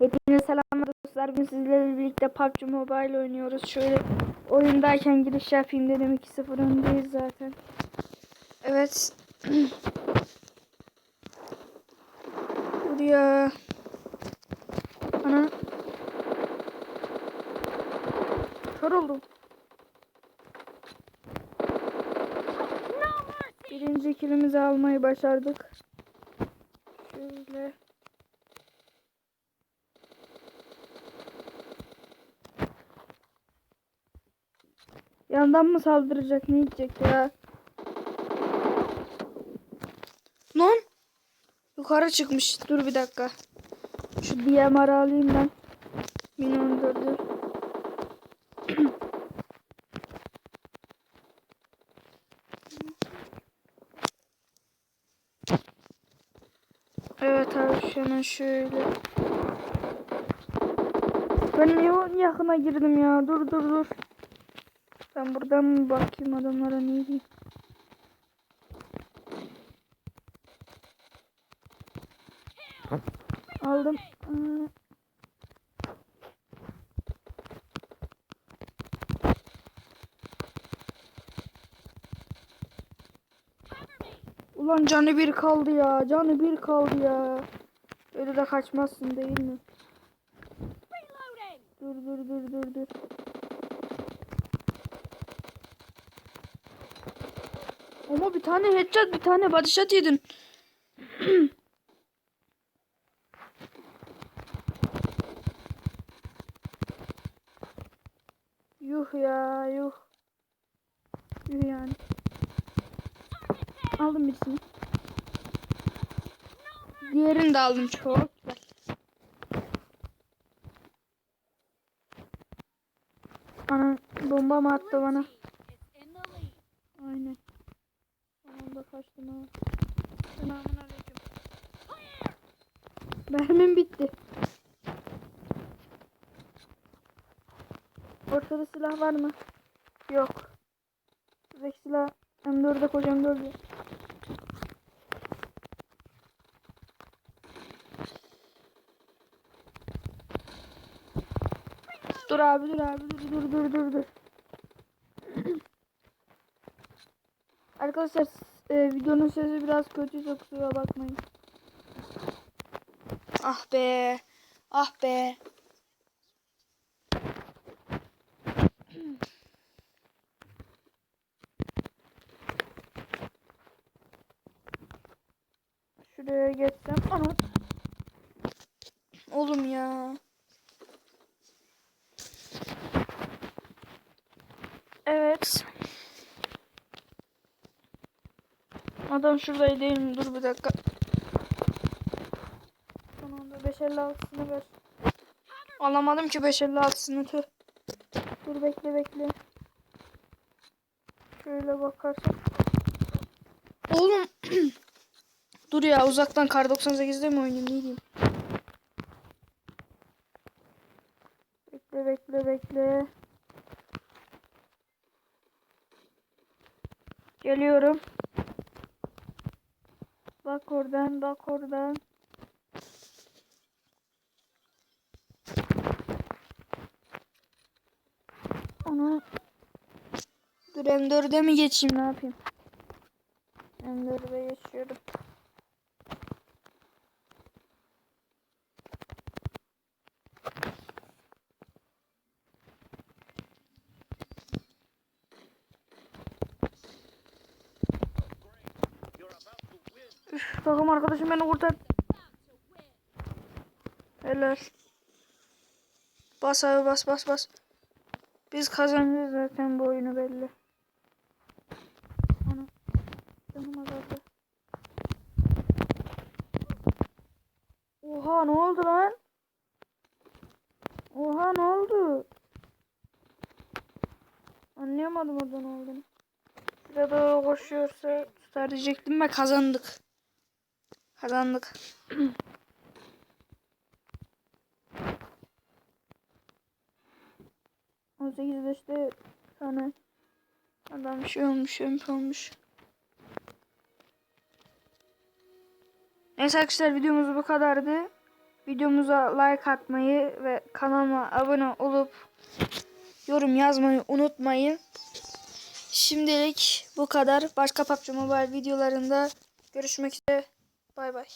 Hepinize selamlar dostlar. Bugün sizlerle birlikte PUBG Mobile oynuyoruz. Şöyle oyundayken giriş yapayım dedim. 2-0 öndeyiz zaten. Evet. Buraya. Ana. Kör oldum. Birinci kilimizi almayı başardık. Şöyle. Yandan mı saldıracak ne diyecek ya? Lan! Yukarı çıkmış. Dur bir dakika. Şu DMR'ı alayım ben. 1014'ü. evet abi hemen şöyle. Ben niye yakına girdim ya? Dur dur dur. Ben buradan bakayım adamlara ne diyeyim? Aldım. Ulan canı bir kaldı ya. Canı bir kaldı ya. Öyle de kaçmazsın değil mi? Dur dur dur dur dur. Ama bir tane headshot bir tane body shot yedin. yuh ya yuh. Yuh yani. Aldım birisini. Diğerini de aldım çok. Ana bomba mı attı bana? Kaçtım ha. Selamun aleyküm. Mermim bitti. Ortada silah var mı? Yok. Buradaki silah M4'e koyacağım 4'e. Dur abi dur abi dur dur dur dur dur. Arkadaşlar e, videonun sesi biraz kötüyse kusura bakmayın. Ah be. Ah be. Şuraya geçsem. Ana. Oğlum ya. Evet. Adam şuradaydı değil mi? Dur bir dakika. Son anda 556'sını ver. Alamadım ki 556'sını tüh. Dur bekle bekle. Şöyle bakarsak. Oğlum. Dur ya uzaktan kar 98'de mi oynayayım ne diyeyim. Bekle bekle bekle. Geliyorum. Bak oradan, bak oradan. Ana. Dur M4'e mi geçeyim ne yapayım? M4'e geçiyorum. Takım arkadaşım beni kurtar. Helal. Bas abi bas bas bas. Biz kazanacağız zaten bu oyunu belli. Ana. Canım azaldı. Oha ne oldu lan? Oha ne oldu? Anlayamadım orada ne olduğunu. Şuraya doğru koşuyorsa tutar diyecektim ve kazandık. Kazandık. On sekiz beşte tane adam şey olmuş, şey olmuş. Neyse arkadaşlar videomuz bu kadardı. Videomuza like atmayı ve kanalıma abone olup yorum yazmayı unutmayın. Şimdilik bu kadar. Başka PUBG Mobile videolarında görüşmek üzere. Bay bay.